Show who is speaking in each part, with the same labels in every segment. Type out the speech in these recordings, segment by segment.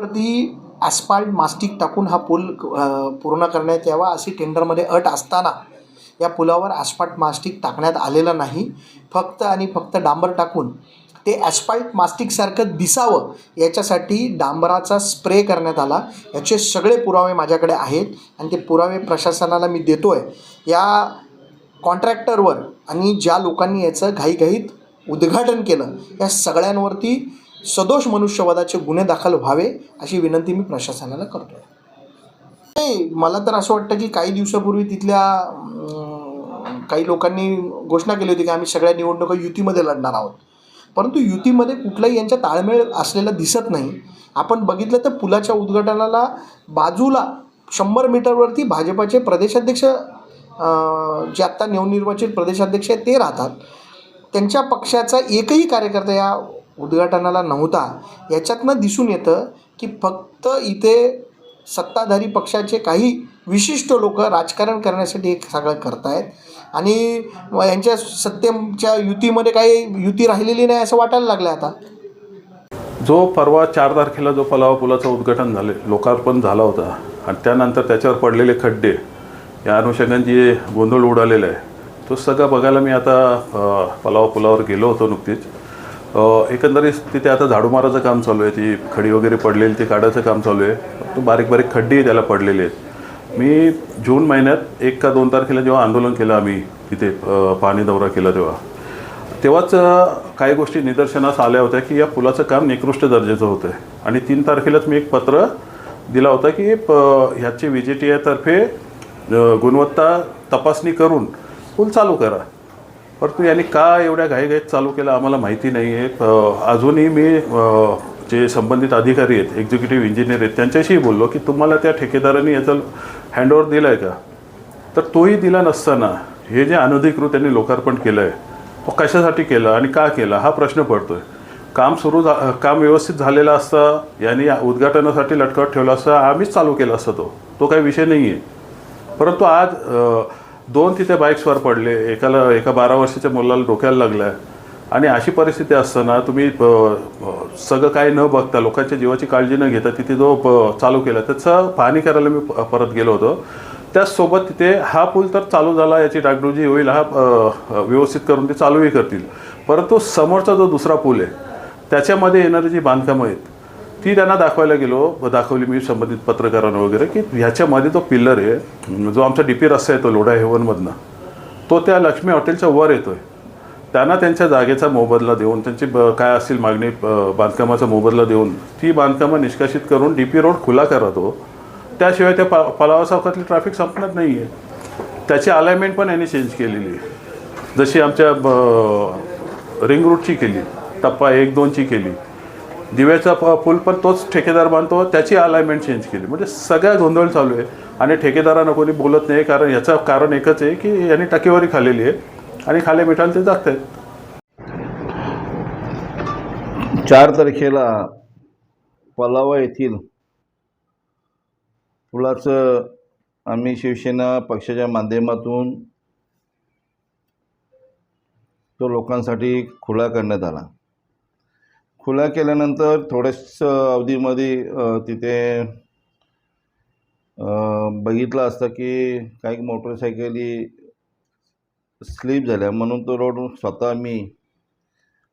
Speaker 1: वरती ॲस्पाल्ट मास्टिक टाकून हा पूल पूर्ण करण्यात यावा अशी टेंडरमध्ये अट असताना या पुलावर ॲस्पाल्ट मास्टिक टाकण्यात आलेलं नाही. फक्त आणि फक्त डांबर टाकून ते ॲस्पाल्ट मास्टिकसारखं दिसावं याच्यासाठी डांबराचा स्प्रे करण्यात आला. याचे सगळे पुरावे माझ्याकडे आहेत आणि ते पुरावे प्रशासनाला मी देतो आहे या कॉन्ट्रॅक्टरवर आणि ज्या लोकांनी याचं घाईघाईत उद्घाटन केलं या सगळ्यांवरती सदोष मनुष्यवादाचे गुन्हे दाखल व्हावे अशी विनंती मी प्रशासनाला करतो नाही मला तर असं वाटतं की काही दिवसापूर्वी तिथल्या काही लोकांनी घोषणा केली होती की आम्ही सगळ्या निवडणुका युतीमध्ये लढणार आहोत. परंतु युतीमध्ये कुठलाही यांच्या ताळमेळ असलेला दिसत नाही. आपण बघितलं तर पुलाच्या उद्घाटनाला बाजूला शंभर मीटरवरती भाजपाचे प्रदेशाध्यक्ष जे आत्ता नवनिर्वाचित प्रदेशाध्यक्ष आहेत ते राहतात. त्यांच्या पक्षाचा एकही कार्यकर्ता या उद्घाटनाला नव्हता. याच्यातनं दिसून येतं की फक्त इथे सत्ताधारी पक्षाचे काही विशिष्ट लोक राजकारण करण्यासाठी हे सगळं करतायत. आणि व यांच्या सत्तेच्या युतीमध्ये काही युती राहिलेली नाही असं वाटायला लागलं आता.
Speaker 2: जो परवा चार तारखेला जो पलावा पुलाचं उद्घाटन झाले लोकार्पण झाला होता आणि त्यानंतर त्याच्यावर पडलेले खड्डे या अनुषंगाने जे गोंधळ उडालेला आहे तो सगळा बघायला मी आता पलावा पुलावर गेलो होतो नुकतीच. एकंदरीत तिथे आता झाडू मारायचं काम चालू आहे ती खडी वगैरे पडलेली ती काढायचं काम चालू आहे. तो बारीक बारीक खड्डी त्याला पडलेले आहेत. मी जून महिन्यात एक का दोन तारखेला जेव्हा आंदोलन केलं आम्ही तिथे पाणी दौरा केला तेव्हा तेव्हाच काही गोष्टी निदर्शनास आल्या होत्या की या पुलाचं काम निकृष्ट दर्जाचं होतं आहे आणि तीन तारखेलाच मी एक पत्र दिला होता की प ह्याची व्ही जी टी आयतर्फे गुणवत्ता तपासणी करून पूल चालू करा. परंतु यांनी का एवढ्या घाईघाईत चालू केलं आम्हाला माहिती नाही आहे. अजूनही मी जे संबंधित अधिकारी आहेत एक्झिक्युटिव्ह इंजिनियर आहेत त्यांच्याशीही बोललो की तुम्हाला त्या ठेकेदारांनी याचं हँडओव्हर दिलं आहे का? तर तोही दिला नसताना हे जे अनधिकृत त्यांनी लोकार्पण केलं आहे तो कशासाठी केलं आणि का केला हा प्रश्न पडतो आहे काम सुरू झा काम व्यवस्थित झालेलं असतं यांनी उद्घाटनासाठी लटकवत ठेवलं असतं आम्हीच चालू केला असता तो. तो काही विषय नाही आहे परंतु आज दोन तिथे बाईक्सवर पडले. एकाला एका बारा वर्षाच्या मुलाला डोक्याला लागलं आहे आणि अशी परिस्थिती असताना तुम्ही सगळं काही न बघता लोकांच्या जीवाची काळजी न घेता तिथे जो प- चालू केला त्याचं पाहणी करायला मी प- परत गेलो होतो. त्याचसोबत तिथे हा पूल तर चालू झाला याची डागडुजी होईल हा व्यवस्थित करून ते चालूही करतील. परंतु समोरचा जो दुसरा पूल आहे त्याच्यामध्ये येणारी जी बांधकामं आहेत ती त्यांना दाखवायला गेलो दाखवली मी संबंधित पत्रकारांना वगैरे की ह्याच्यामध्ये तो पिल्लर आहे जो आमचा डी पी रस्ता येतो लोढा हेवनमधनं. तो त्या लक्ष्मी हॉटेलच्या वर येतो आहे त्यांना त्यांच्या जागेचा मोबदला देऊन त्यांची ब काय असतील मागणी बांधकामाचा मोबदला देऊन ती बांधकामं निष्कासित करून डी पी रोड खुला करतो. त्याशिवाय त्या पा पलावा चौकातली ट्रॅफिक संपणार नाही आहे त्याची अलाइनमेंट पण यांनी चेंज केलेली आहे. जशी आमच्या ब- रिंग रूटची केली टप्पा एक दोनची केली दिव्याचा पूल पण तोच ठेकेदार बांधतो. त्याची अलाइनमेंट चेंज केली. म्हणजे सगळ्या गोंधळ चालू आहे. आणि ठेकेदारांना कोणी बोलत नाही. कारण याचं कारण एकच आहे की यांनी टक्केवारी खाल्लेली आहे. आणि खाले मिठाल ते जागत आहेत
Speaker 3: चार तारखेला पलावा येथील पुलाचं आम्ही शिवसेना पक्षाच्या माध्यमातून तो लोकांसाठी खुला करण्यात आला. खुला केल्यानंतर थोड्याच अवधीमध्ये तिथे बघितलं असतं की काही मोटरसायकली स्लिप झाल्या. म्हणून तो रोड स्वतः मी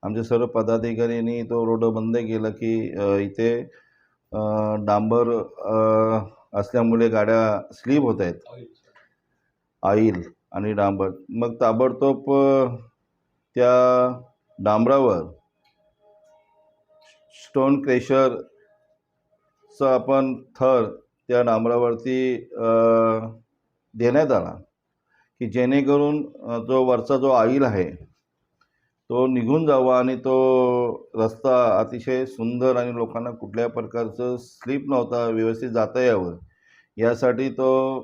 Speaker 3: आमचे सर्व पदाधिकाऱ्यांनी तो रोड बंद केला की इथे डांबर असल्यामुळे गाड्या स्लिप होत आहेत. आईल आणि डांबर. मग ताबडतोब त्या डांबरावर स्टोन क्रेशरचा आपण थर त्या डांबरावरती देण्यात आला की जेणेकरून जो वरचा जो आईल आहे तो निघून जावा आणि तो रस्ता अतिशय सुंदर आणि लोकांना कुठल्या प्रकारचं स्लीप नव्हता व्यवस्थित जाता यावं. यासाठी तो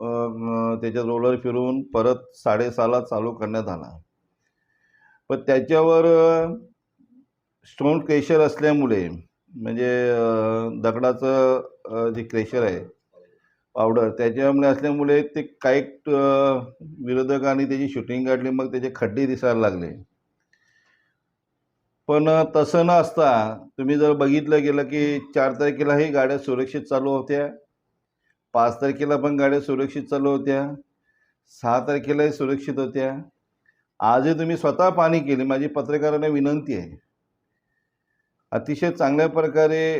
Speaker 3: त्याच्या रोलर फिरून परत साडेसहाला चालू करण्यात आला. पण त्याच्यावर स्टोन क्रेशर असल्यामुळे म्हणजे दगडाचं जे क्रेशर आहे पावडर त्याच्यामुळे असल्यामुळे ते काही विरोधकांनी त्याची शूटिंग काढली मग त्याचे खड्डे दिसायला लागले. पण तसं न असता तुम्ही जर बघितलं गेलं की चार तारखेलाही गाड्या सुरक्षित चालू होत्या. पाच तारखेला पण गाड्या सुरक्षित चालू होत्या. सहा तारखेलाही सुरक्षित होत्या. आजही तुम्ही स्वतः पाणी केली माझी पत्रकारांना विनंती आहे. अतिशय चांगल्या प्रकारे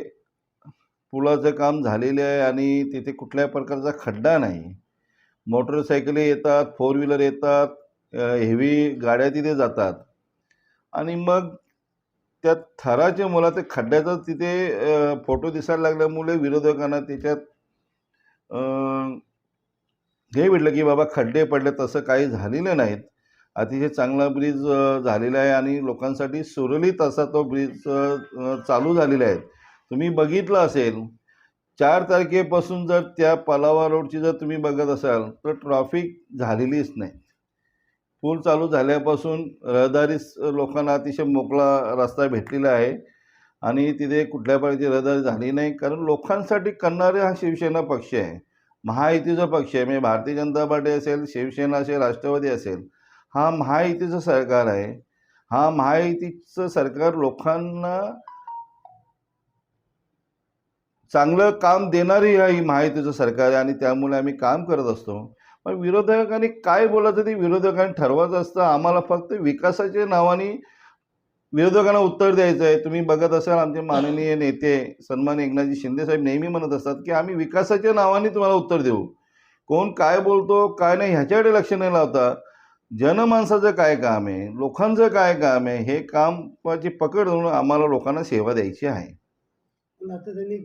Speaker 3: पुलाचं काम झालेले आहे आणि तिथे कुठल्याही प्रकारचा खड्डा नाही. मोटरसायकली येतात फोर व्हीलर येतात हेवी गाड्या तिथे जातात. आणि मग त्या थराच्या मुला ते खड्ड्याचा तिथे फोटो दिसायला लागल्यामुळे विरोधकांना त्याच्यात हे भेटलं की बाबा खड्डे पडले तसं काही झालेलं नाहीत. अतिशय चांगला ब्रिज झालेला आहे आणि लोकांसाठी सुरळीत असा तो ब्रिज चालू झालेला आहे. तुम्ही बघितलं असेल चार तारखेपासून जर त्या पलावा रोडची जर तुम्ही बघत असाल तर ट्रॉफिक झालेलीच नाही. पूल चालू झाल्यापासून रहदारीस लोकांना अतिशय मोकळा रस्ता भेटलेला आहे आणि तिथे कुठल्या प्रकारची रहदारी झाली नाही. कारण लोकांसाठी करणारे हा शिवसेना पक्ष आहे. महायुतीचा पक्ष आहे. म्हणजे भारतीय जनता पार्टी असेल शिवसेना असेल राष्ट्रवादी असेल हा महायुतीचं सरकार आहे. हा महायुतीचं सरकार लोकांना चांगलं काम देणारी ही महायुतीचं सरकार आहे आणि त्यामुळे आम्ही काम करत असतो. पण विरोधकांनी काय बोलायचं ते विरोधकांनी ठरवायचं असतं. आम्हाला फक्त विकासाच्या नावाने विरोधकांना उत्तर द्यायचं आहे. तुम्ही बघत असाल आमचे माननीय नेते सन्मान एकनाथजी शिंदे साहेब नेहमी म्हणत असतात की आम्ही विकासाच्या नावाने तुम्हाला उत्तर देऊ. कोण काय बोलतो काय नाही ह्याच्याकडे लक्ष नाही लावता. जनमानसाचं काय काम आहे? लोकांचं काय काम आहे? हे कामाची पकड धरून आम्हाला लोकांना सेवा द्यायची आहे.
Speaker 1: पण आता त्यांनी